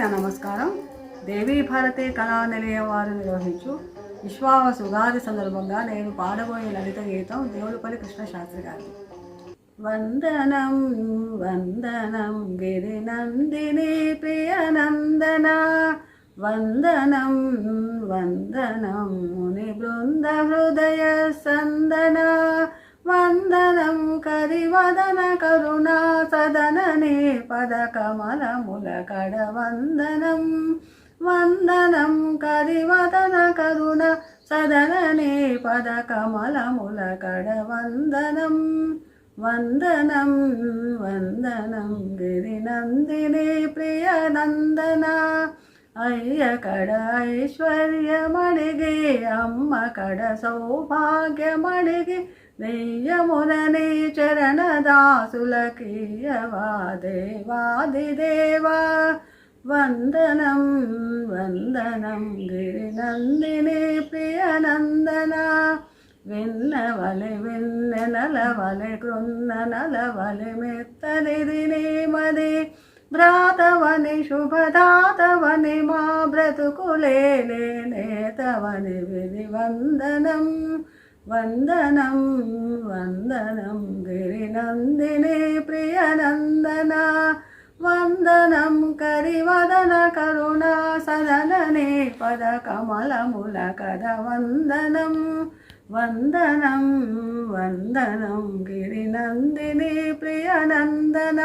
నా నమస్కారం. దేవీ భారతి కళా నిలయం వారు నిర్వహించు విశ్వాస ఉగాది సందర్భంగా నేను పాడబోయే లలిత గీతం దేవులపల్లి కృష్ణశాస్త్రి గారి వందనం వందనం గిరి నందిని ప్రియనందన వందనం వందనం ముని బృంద హృదయ సందనా. హరివదన కరుణా సదననే పద కమలముల కడ వందనం. వందనం కరివదన కరుణ సదననే పద కమలముల కడ వందనం. వందనం వందనం గిరినందిని ప్రియనందన ಅಯ್ಯ ಕಡ ಐಶ್ವರ್ಯ ಮಣಿಗೆ ಅಮ್ಮ ಕಡ ಸೌಭಾಗ್ಯ ಮಣಿಗೆ ನೆಯ್ಯ ಮುನನೆ ಚರಣದಾಸುಲಕೀಯವಾ ದೇವಾದಿ ದೇವ ವಂದನಂ ವಂದನಂ ಗಿರಿನಂದಿನಿ ಪ್ರಿಯನಂದನ விண்ணவலை விண்ண நலவலை குன்ன நலவலை மெத்தனிதி நேமதி భ్రాతవని శుభదాతవని మా బ్రతుకులేనేతవని విధి వందనం వందనం వందనం గిరినందిని ప్రియనందన. వందనం కరివదన కరుణా సదననే పద కమలముల కద వందనం వందనం వందనం గిరినందిని ప్రియనందన.